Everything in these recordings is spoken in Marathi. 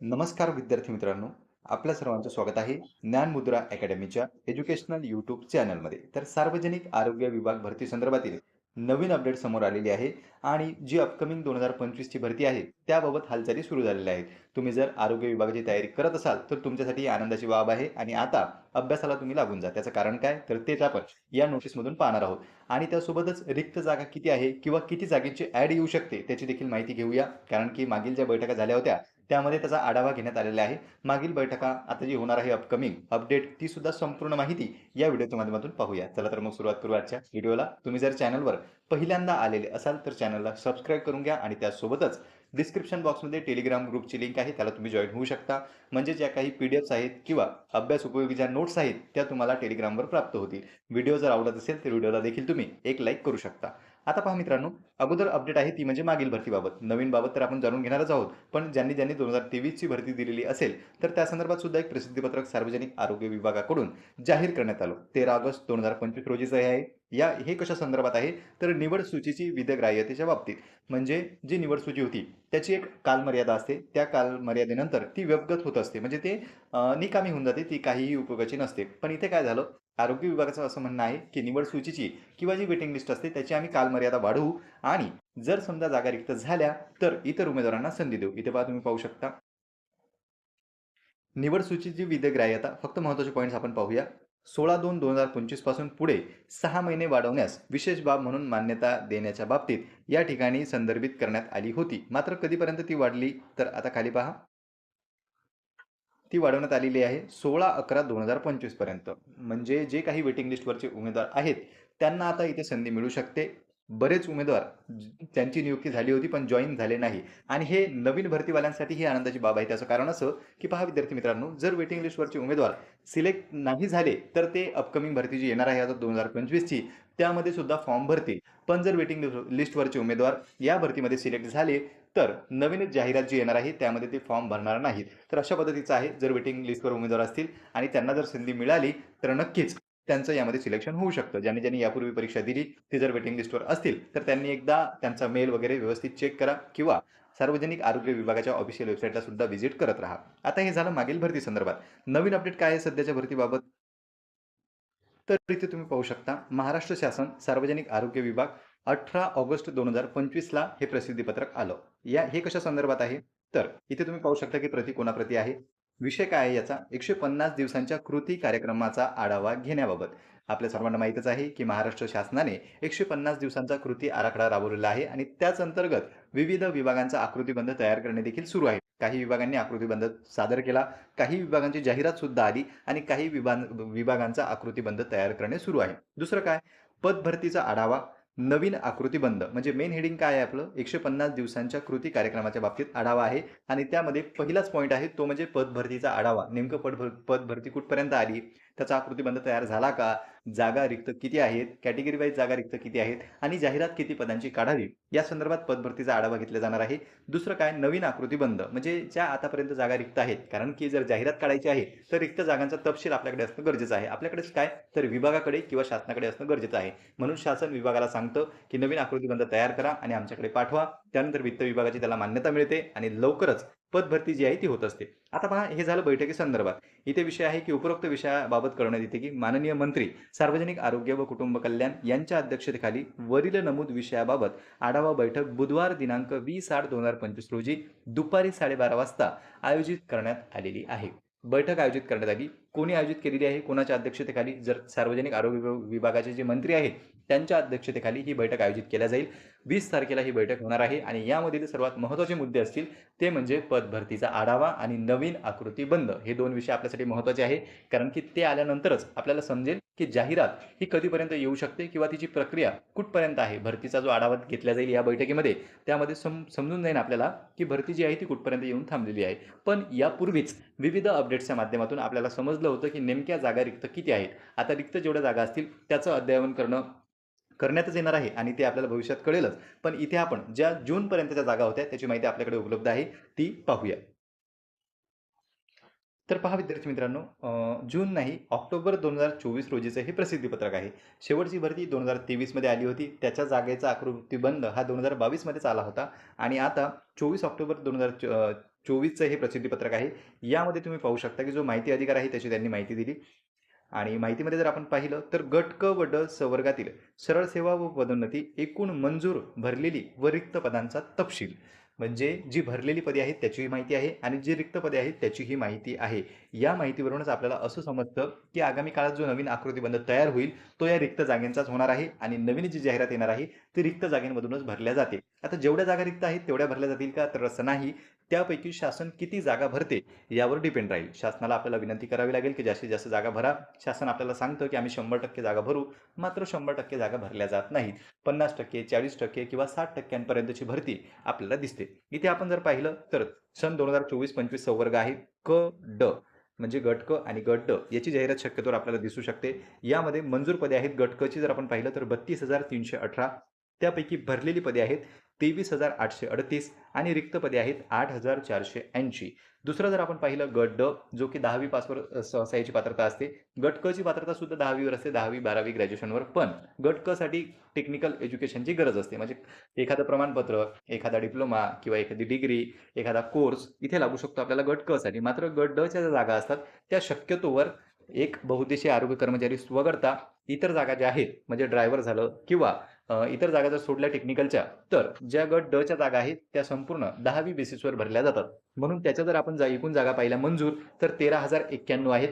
नमस्कार विद्यार्थी मित्रांनो. आपल्या सर्वांचं स्वागत आहे ज्ञानमुद्रा अकॅडमीच्या एज्युकेशनल यूट्यूब चॅनलमध्ये. तर सार्वजनिक आरोग्य विभाग भरती संदर्भातील नवीन अपडेट समोर आलेली आहे आणि जी अपकमिंग दोन हजार पंचवीसची भरती आहे त्याबाबत हालचाली सुरू झालेल्या आहेत. तुम्ही जर आरोग्य विभागाची तयारी करत असाल तर तुमच्यासाठी आनंदाची बाब आहे आणि आता अभ्यासाला तुम्ही लागून जा. त्याचं कारण काय? तर तेच आपण या नोटीसमधून पाहणार आहोत. आणि त्यासोबतच रिक्त जागा किती आहे किंवा किती जागेची ॲड येऊ शकते त्याची देखील माहिती घेऊया. कारण की मागील ज्या बैठका झाल्या होत्या त्यामध्ये त्याचा आढावा घेण्यात आलेला आहे. मागील बैठका आता जी होणार आहे अपकमिंग अपडेट ती सुद्धा संपूर्ण माहिती या व्हिडिओच्या माध्यमातून पाहूया. चला तर मग सुरुवात करू आजच्या व्हिडिओला. तुम्ही जर चॅनलवर पहिल्यांदा आलेले असाल तर चॅनलला सबस्क्राईब करून घ्या आणि त्यासोबतच डिस्क्रिप्शन बॉक्समध्ये टेलिग्राम ग्रुपची लिंक आहे त्याला तुम्ही जॉईन होऊ शकता. म्हणजे ज्या काही पी डी एफ्स आहेत किंवा अभ्यास उपयोगी ज्या नोट्स आहेत त्या तुम्हाला टेलिग्रामवर प्राप्त होतील. व्हिडिओ जर आवडत असेल तर व्हिडिओला देखील तुम्ही एक लाईक करू शकता. आता पहा मित्रांनो अगोदर अपडेट आहे ती म्हणजे मागील भरतीबाबत नवीन बाबत तर आपण जाणून घेणारच आहोत पण ज्यांनी ज्यांनी दोन हजार तेवीसची भरती दिलेली असेल तर त्या संदर्भात सुद्धा एक प्रसिद्धीपत्रक सार्वजनिक आरोग्य विभागाकडून जाहीर करण्यात आलं. तेरा ऑगस्ट दोन हजार पंचवीस रोजीचं हे आहे या हे कशा संदर्भात आहे? तर निवड सूचीची विधग्राह्यतेच्या बाबतीत. म्हणजे जी निवड सूची होती त्याची एक कालमर्यादा असते. त्या कालमर्यादेनंतर ती व्यवगत होत असते. म्हणजे ते निकामी होऊन जाते ती काहीही उपयोगाची नसते. पण इथे काय झालं? आरोग्य विभागाचं असं म्हणणं आहे की निवड सूचीची किंवा जी वेटिंग लिस्ट असते त्याची आम्ही कालमर्यादा वाढवू आणि जर समजा जागा रिक्त झाल्या तर इतर उमेदवारांना संधी देऊ. इथे पहा तुम्ही पाहू शकता. निवड सूचीची विधग्राह्यता फक्त महत्त्वाचे पॉईंट्स आपण पाहूया. सोळा दोन दोन हजार पंचवीसपासून पुढे सहा महिने वाढवण्यास विशेष बाब म्हणून मान्यता देण्याच्या बाबतीत या ठिकाणी संदर्भित करण्यात आली होती. मात्र कधीपर्यंत ती वाढली? तर आता खाली पहा. ती वाढवण्यात आलेली आहे सोळा अकरा दोन हजार पंचवीसपर्यंत म्हणजे जे काही वेटिंग लिस्टवरचे उमेदवार आहेत त्यांना आता इथे संधी मिळू शकते. बरेच उमेदवार ज- त्यांची नियुक्ती झाली होती पण जॉईन झाले नाही. आणि हे नवीन भरतीवाल्यांसाठी ही आनंदाची बाब आहे. त्याचं कारण असं की पहा विद्यार्थी मित्रांनो जर वेटिंग लिस्टवरचे उमेदवार सिलेक्ट नाही झाले तर ते अपकमिंग भरती जी येणार आहे आता दोन हजार पंचवीसची त्यामध्ये सुद्धा फॉर्म भरतील. पण जर वेटिंग लिस्टवरचे उमेदवार या भरतीमध्ये सिलेक्ट झाले तर नवीनच जाहिरात जी येणार आहे त्यामध्ये ते फॉर्म भरणार नाहीत. तर अशा पद्धतीचं आहे जर वेटिंग लिस्टवर उमेदवार असतील आणि त्यांना जर संधी मिळाली तर नक्कीच त्यांचं यामध्ये सिलेक्शन होऊ शकतं. ज्यांनी ज्यांनी यापूर्वी परीक्षा दिली ते जर वेटिंग लिस्टवर असतील तर त्यांनी एकदा त्यांचा मेल वगैरे व्यवस्थित चेक करा किंवा सार्वजनिक आरोग्य विभागाच्या ऑफिशियल वेबसाईटला सुद्धा व्हिजिट करत राहा. आता हे झालं मागील भरती संदर्भात. नवीन अपडेट काय आहे सध्याच्या भरतीबाबत? तर इथे तुम्ही पाहू शकता महाराष्ट्र शासन सार्वजनिक आरोग्य विभाग अठरा ऑगस्ट दोन हजार पंचवीसला हे प्रसिद्धीपत्रक आलं. या हे कशा संदर्भात आहे? तर इथे तुम्ही पाहू शकता की प्रति कोणाप्रती आहे? विषय काय आहे याचा? एकशे पन्नास दिवसांच्या कृती कार्यक्रमाचा आढावा घेण्याबाबत. आपल्या सर्वांना माहीतच आहे की महाराष्ट्र शासनाने एकशे पन्नास दिवसांचा कृती आराखडा राबवलेला आहे आणि त्याच अंतर्गत विविध विभागांचा आकृतीबंध तयार करणे देखील सुरू आहे. काही विभागांनी आकृतीबंध सादर केला काही विभागांची जाहिरात सुद्धा आली आणि काही विभाग विभागांचा आकृतीबंध तयार करणे सुरू आहे. दुसरं काय? पदभरतीचा आढावा नवीन आकृतीबंध म्हणजे मेन हेडिंग काय आहे आपलं? एकशे पन्नास दिवसांच्या कृती कार्यक्रमाच्या बाबतीत आढावा आहे आणि त्यामध्ये पहिलाच पॉईंट आहे तो म्हणजे पदभरतीचा आढावा. नेमकं पदभर पदभरती कुठपर्यंत आली? त्याचा आकृतीबंध तयार झाला का? जागा रिक्त किती आहेत? कॅटेगरी वाईज जागा रिक्त किती आहेत? आणि जाहिरात किती पदांची काढावी? या संदर्भात पदभरतीचा आढावा घेतला जाणार आहे. दुसरं काय? नवीन आकृतीबंध म्हणजे ज्या आतापर्यंत जागा रिक्त आहेत कारण की जर जाहिरात काढायची आहे तर रिक्त जागांचा तपशील आपल्याकडे असणं गरजेचं आहे. आपल्याकडेच काय? तर विभागाकडे किंवा शासनाकडे असणं गरजेचं आहे. म्हणून शासन विभागाला सांगतं की नवीन आकृतीबंध तयार करा आणि आमच्याकडे पाठवा. त्यानंतर वित्त विभागाची त्याला मान्यता मिळते आणि लवकरच पदभरती जी आहे ती होत असते. आता पहा हे झालं बैठकी संदर्भात. इथे विषय आहे की उपरोक्त विषयाबाबत करण्यात येते की माननीय मंत्री सार्वजनिक आरोग्य व कुटुंब कल्याण यांच्या अध्यक्षतेखाली वरील नमूद विषयाबाबत आढावा बैठक बुधवार दिनांक वीस आठ दोन हजार पंचवीस रोजी दुपारी साडेबारा वाजता आयोजित करण्यात आलेली आहे. बैठक आयोजित करण्यात आली. कोणी आयोजित केलेली आहे कोणाच्या अध्यक्षतेखाली जर सार्वजनिक आरोग्य विभागाचे जे मंत्री आहेत त्यांच्या अध्यक्षतेखाली ही बैठक आयोजित केल्या जाईल. वीस तारखेला ही बैठक होणार आहे आणि यामधील सर्वात महत्त्वाचे मुद्दे असतील ते म्हणजे पदभरतीचा आढावा आणि नवीन आकृती बंद. हे दोन विषय आपल्यासाठी महत्त्वाचे आहे कारण की ते आल्यानंतरच आपल्याला समजेल की जाहिरात ही कधीपर्यंत येऊ शकते किंवा तिची प्रक्रिया कुठपर्यंत आहे? भरतीचा जो आढावा घेतला जाईल या बैठकीमध्ये त्यामध्ये सम समजून जाईल आपल्याला की भरती जी आहे ती कुठपर्यंत येऊन थांबलेली आहे. पण यापूर्वीच विविध अपडेट्सच्या माध्यमातून आपल्याला समजलं होतं की नेमक्या जागा रिक्त किती आहेत? आता रिक्त जेवढ्या जागा असतील त्याचं अध्ययन करणं करण्यातच येणार आहे आणि ते आपल्याला भविष्यात कळेलच. पण इथे आपण ज्या जूनपर्यंतच्या जागा होत्या त्याची माहिती आपल्याकडे उपलब्ध आहे ती पाहूया. तर पहा विद्यार्थी मित्रांनो जून नाही ऑक्टोबर दोन हजार चोवीस रोजीचं हे प्रसिद्धीपत्रक आहे. शेवटची भरती दोन हजार तेवीसमध्ये आली होती. त्याच्या जागेचा आकृतीबंध हा दोन हजार बावीसमध्येच आला होता. आणि आता चोवीस ऑक्टोबर दोन हजार च चोवीसचं हे प्रसिद्धीपत्रक आहे. यामध्ये तुम्ही पाहू शकता की जो माहिती अधिकार आहे त्याची त्यांनी माहिती दिली. आणि माहितीमध्ये जर आपण पाहिलं तर गट क व ड संवर्गातील सरळ सेवा व पदोन्नती एकूण मंजूर भरलेली व रिक्त पदांचा तपशील. म्हणजे जी भरलेली पदे आहेत त्याचीही माहिती आहे आणि जी रिक्त पदे आहेत त्याचीही माहिती आहे. या माहितीवरूनच आपल्याला असं समजतं की आगामी काळात जो नवीन आकृतीबंध तयार होईल तो या रिक्त जागेंचाच होणार आहे आणि नवीन जी जाहिरात येणार आहे ती रिक्त जागेंमधूनच भरल्या जाते. आता जेवढ्या जागा रिक्त आहेत तेवढ्या भरल्या जातील का? तर असं नाही. त्यापैकी शासन किती जागा भरते यावर डिपेंड राहील. शासनाला आपल्याला विनंती करावी लागेल की जास्तीत जास्त जागा भरा. शासन आपल्याला सांगतं की आम्ही शंभर टक्के जागा भरू मात्र शंभर टक्के जागा भरल्या जात नाहीत. पन्नास टक्के चाळीस टक्के किंवा साठ टक्क्यांपर्यंतची भरती आपल्याला दिसते. इथे आपण जर पाहिलं तर सन दोन हजार चोवीस पंचवीस संवर्ग आहे क ड म्हणजे गट क आणि गट ड. याची जाहिरात शक्यतोवर आपल्याला दिसू शकते. यामध्ये मंजूर पदे आहेत गट जर आपण पाहिलं तर बत्तीस हजार तीनशे अठरा. त्यापैकी भरलेली पदे आहेत तेवीस हजार आठशे अडतीस आणि रिक्त पदे आहेत आठ हजार चारशे ऐंशी. दुसरं जर आपण पाहिलं गट ड जो की दहावी पासवर अ, पात्रता असते गट क ची पात्रता सुद्धा दहावीवर असते दहावी बारावी ग्रॅज्युएशनवर. पण गट क साठी टेक्निकल एज्युकेशनची गरज असते. म्हणजे एखादं प्रमाणपत्र एखादा डिप्लोमा किंवा एखादी डिग्री एखादा कोर्स इथे लागू शकतो आपल्याला गट क साठी. मात्र गट ड च्या ज्या जागा असतात त्या शक्यतोवर एक बहुद्देशीय आरोग्य कर्मचारी वगळता इतर जागा ज्या आहेत म्हणजे ड्रायव्हर झालं किंवा इतर जागा जर सोडल्या टेक्निकलच्या तर ज्या गट ड च्या जागा आहेत त्या संपूर्ण दहावी बेसिसवर भरल्या जातात. म्हणून त्याच्या जर आपण जा एकूण जागा पाहिल्या मंजूर तर तेरा हजार एक्क्याण्णव आहेत.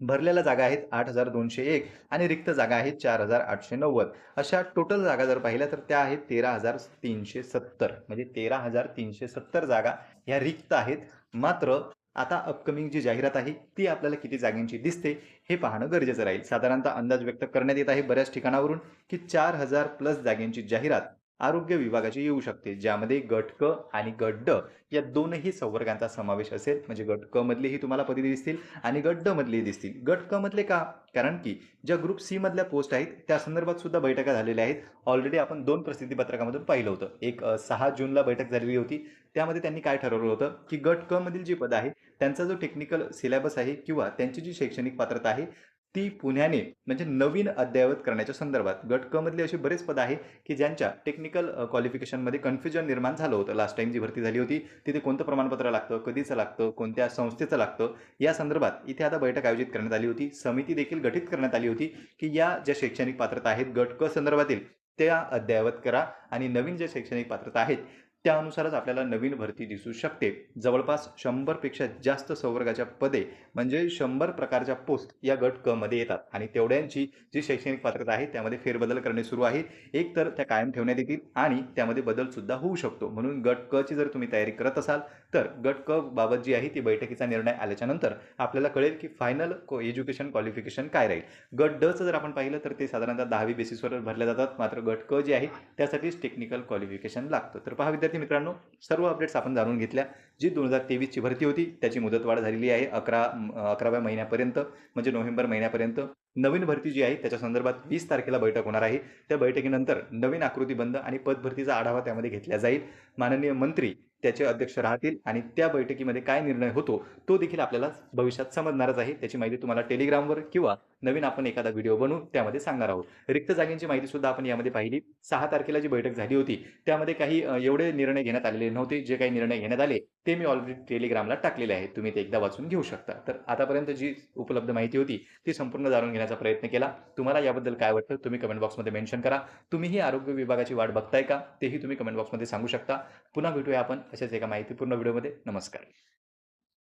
भरलेल्या जागा आहेत आठ हजार दोनशे एक आणि रिक्त जागा आहेत चार हजार आठशे नव्वद. अशा टोटल जागा जर पाहिल्या तर त्या आहेत तेरा हजार तीनशे सत्तर. म्हणजे तेरा हजार तीनशे सत्तर जागा ह्या रिक्त आहेत. मात्र आता अपकमिंग जी जाहिरात आहे ती आपल्याला किती जागेंची दिसते हे पाहणं गरजेचं राहील. साधारणतः अंदाज व्यक्त करण्यात येत आहे बऱ्याच ठिकाणावरून की चार हजार प्लस जागेंची जाहिरात आरोग्य विभागाची येऊ शकते ज्यामध्ये गट क आणि गट ड या दोनही संवर्गांचा समावेश असेल. म्हणजे गट क मधलेही तुम्हाला पदे दिसतील आणि गट ड मधलेही दिसतील. गट क मधले का? कारण की ज्या ग्रुप सी मधल्या पोस्ट आहेत त्या संदर्भात सुद्धा बैठका झालेल्या आहेत. ऑलरेडी आपण दोन प्रसिद्धी पत्रकामधून पाहिलं होतं. एक सहा जूनला बैठक झालेली होती. त्यामध्ये त्यांनी काय ठरवलं होतं? की गट क मधील जी पदं आहे त्यांचा जो टेक्निकल सिलेबस आहे किंवा त्यांची जी शैक्षणिक पात्रता आहे ती पुण्याने म्हणजे नवीन अद्ययावत करण्याच्या संदर्भात गट क मधले असे बरेच पद आहे की ज्यांच्या टेक्निकल क्वालिफिकेशनमध्ये कन्फ्युजन निर्माण झालं होतं. लास्ट टाइम जी भरती झाली होती तिथे कोणतं प्रमाणपत्र लागतं कधीचं लागतं कोणत्या संस्थेचं लागतं या संदर्भात इथे आता बैठक आयोजित करण्यात आली होती. समिती देखील गठीत करण्यात आली होती की या ज्या शैक्षणिक पात्रता आहेत गट क संदर्भातील त्या अद्ययावत करा आणि नवीन ज्या शैक्षणिक पात्रता आहेत त्यानुसारच आपल्याला नवीन भरती दिसू शकते. जवळपास शंभरपेक्षा जास्त संवर्गाच्या पदे म्हणजे शंभर प्रकारच्या पोस्ट या गट क मध्ये येतात. आणि तेवढ्यांची जी शैक्षणिक पात्रता आहे त्यामध्ये फेरबदल करणे सुरू आहे एक तर त्या कायम ठेवण्यात येतील आणि त्यामध्ये बदल सुद्धा होऊ शकतो. म्हणून गट क ची जर तुम्ही तयारी करत असाल तर गट क बाबत जी आहे ती बैठकीचा निर्णय आल्याच्यानंतर आपल्याला कळेल की फायनल एज्युकेशन क्वालिफिकेशन काय राहील. गट ड चं जर आपण पाहिलं तर ते साधारणतः दहावी बेसिसवर भरल्या जातात. मात्र गट क जे आहे त्यासाठीच टेक्निकल क्वालिफिकेशन लागतं. तर पहा विद्यार्थी मित्रांनो सर्व अपडेट्स आपण जाणून घेतल्या जी दोन हजार तेवीसची भरती होती त्याची मुदतवाढ झालेली आहे अकरा अकराव्या महिन्यापर्यंत म्हणजे नोव्हेंबर महिन्यापर्यंत. नवीन भरती जी आहे त्याच्या संदर्भात वीस तारखेला बैठक होणार आहे. त्या बैठकीनंतर नवीन आकृतीबंद आणि पदभरतीचा आढावा त्यामध्ये घेतला जाईल. माननीय मंत्री त्याचे अध्यक्ष राहतील आणि त्या बैठकीमध्ये काय निर्णय होतो तो देखील आपल्याला भविष्यात समजणारच आहे. त्याची माहिती तुम्हाला टेलिग्रामवर किंवा नवीन आपण एखादा व्हिडिओ बनवून त्यामध्ये सांगणार आहोत. रिक्त जागेंची माहिती सुद्धा आपण यामध्ये पाहिली. सहा तारखेला जी बैठक झाली होती त्यामध्ये काही एवढे निर्णय घेण्यात आलेले नव्हते. जे काही निर्णय घेण्यात आले ते मी ऑलरेडी टेलिग्रामला टाकलेले आहेत. तुम्ही ते एकदा वाचून घेऊ शकता. तर आतापर्यंत जी उपलब्ध माहिती होती ती संपूर्ण जाणून घेण्याचा प्रयत्न केला. तुम्हाला याबद्दल काय वाटतं तुम्ही कमेंट बॉक्समध्ये मेन्शन करा. तुम्हीही आरोग्य विभागाची वाट बघताय का तेही तुम्ही कमेंट बॉक्समध्ये सांगू शकता. पुन्हा भेटूया आपण अशाच एका माहितीपूर्ण व्हिडिओमध्ये नमस्कार.